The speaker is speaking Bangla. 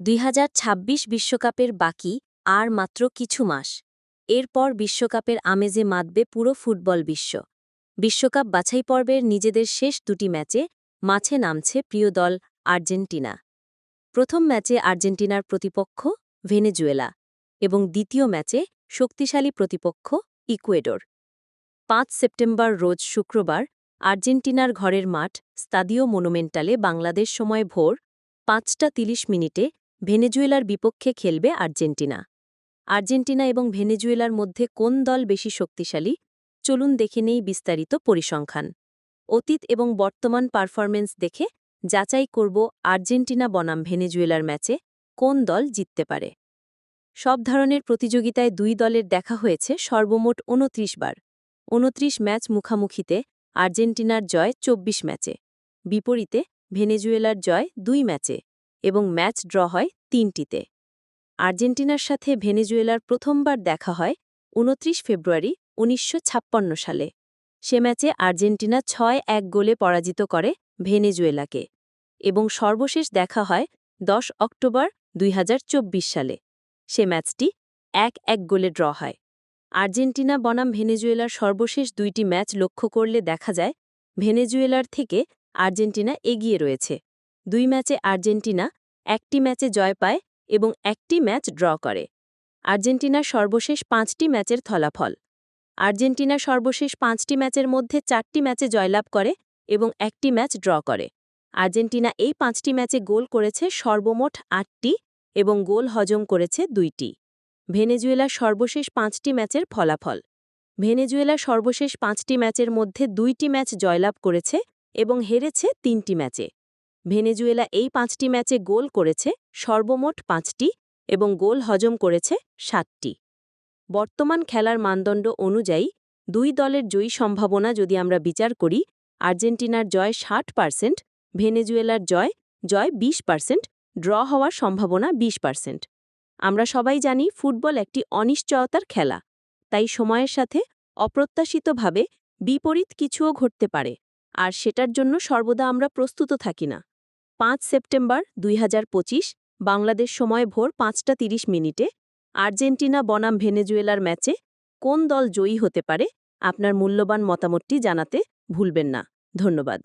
দুই বিশ্বকাপের বাকি আর মাত্র কিছু মাস। এরপর বিশ্বকাপের আমেজে মাতবে পুরো ফুটবল বিশ্ব। বিশ্বকাপ বাছাই পর্বের নিজেদের শেষ দুটি ম্যাচে মাঠে নামছে প্রিয় দল আর্জেন্টিনা। প্রথম ম্যাচে আর্জেন্টিনার প্রতিপক্ষ ভেনেজুয়েলা এবং দ্বিতীয় ম্যাচে শক্তিশালী প্রতিপক্ষ ইকুয়েডর। পাঁচ সেপ্টেম্বর রোজ শুক্রবার আর্জেন্টিনার ঘরের মাঠ স্তাদিও মনুমেন্টালে বাংলাদেশ সময় ভোর পাঁচটা তিরিশ মিনিটে ভেনেজুয়েলার বিপক্ষে খেলবে আর্জেন্টিনা। আর্জেন্টিনা এবং ভেনেজুয়েলার মধ্যে কোন দল বেশি শক্তিশালী? চলুন দেখে নেই বিস্তারিত পরিসংখ্যান। অতীত এবং বর্তমান পারফরমেন্স দেখে যাচাই করব আর্জেন্টিনা বনাম ভেনেজুয়েলার ম্যাচে কোন দল জিততে পারে। সব ধরনের প্রতিযোগিতায় দুই দলের দেখা হয়েছে সর্বমোট উনত্রিশ বার। উনত্রিশ ম্যাচ মুখামুখিতে আর্জেন্টিনার জয় ২৪ ম্যাচে। বিপরীতে ভেনেজুয়েলার জয় দুই ম্যাচে। এবং ম্যাচ ড্র হয় তিনটিতে। আর্জেন্টিনার সাথে ভেনেজুয়েলার প্রথমবার দেখা হয় উনত্রিশ ফেব্রুয়ারি উনিশশো ছাপ্পান্ন সালে। সে ম্যাচে আর্জেন্টিনা ছয় এক গোলে পরাজিত করে ভেনেজুয়েলাকে এবং সর্বশেষ দেখা হয় ১০ অক্টোবর দুই হাজার চব্বিশ সালে। সে ম্যাচটি এক এক গোলে ড্র হয়। আর্জেন্টিনা বনাম ভেনেজুয়েলার সর্বশেষ দুইটি ম্যাচ লক্ষ্য করলে দেখা যায় ভেনেজুয়েলার থেকে আর্জেন্টিনা এগিয়ে রয়েছে। দুই ম্যাচে আর্জেন্টিনা একটি ম্যাচে জয় পায় এবং একটি ম্যাচ ড্র করে। আর্জেন্টিনার সর্বশেষ পাঁচটি ম্যাচের ফলাফল। আর্জেন্টিনা সর্বশেষ পাঁচটি ম্যাচের মধ্যে চারটি ম্যাচে জয়লাভ করে এবং একটি ম্যাচ ড্র করে। আর্জেন্টিনা এই পাঁচটি ম্যাচে গোল করেছে সর্বমোট আটটি এবং গোল হজম করেছে দুইটি। ভেনেজুয়েলার সর্বশেষ পাঁচটি ম্যাচের ফলাফল। ভেনেজুয়েলা সর্বশেষ পাঁচটি ম্যাচের মধ্যে দুইটি ম্যাচ জয়লাভ করেছে এবং হেরেছে তিনটি ম্যাচে। ভেনেজুয়েলা এই পাঁচটি ম্যাচে গোল করেছে, সর্বমোট পাঁচটি এবং গোল হজম করেছে সাতটি। বর্তমান খেলার মানদণ্ড অনুযায়ী দুই দলের জয়ী সম্ভাবনা যদি আমরা বিচার করি, আর্জেন্টিনার জয় ষাট পার্সেন্ট, ভেনেজুয়েলার জয় জয় ২০ পার্সেন্ট, ড্র হওয়ার সম্ভাবনা ২০ পার্সেন্ট। আমরা সবাই জানি ফুটবল একটি অনিশ্চয়তার খেলা, তাই সময়ের সাথে অপ্রত্যাশিতভাবে বিপরীত কিছুও ঘটতে পারে, আর সেটার জন্য সর্বদা আমরা প্রস্তুত থাকি না। পাঁচ সেপ্টেম্বর দুই হাজার পঁচিশ, বাংলাদেশ সময় ভোর পাঁচটা তিরিশ মিনিটে, আর্জেন্টিনা বনাম ভেনেজুয়েলার ম্যাচে কোন দল জয়ী হতে পারে, আপনার মূল্যবান মতামতটি জানাতে ভুলবেন না। ধন্যবাদ।